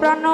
প্রাণ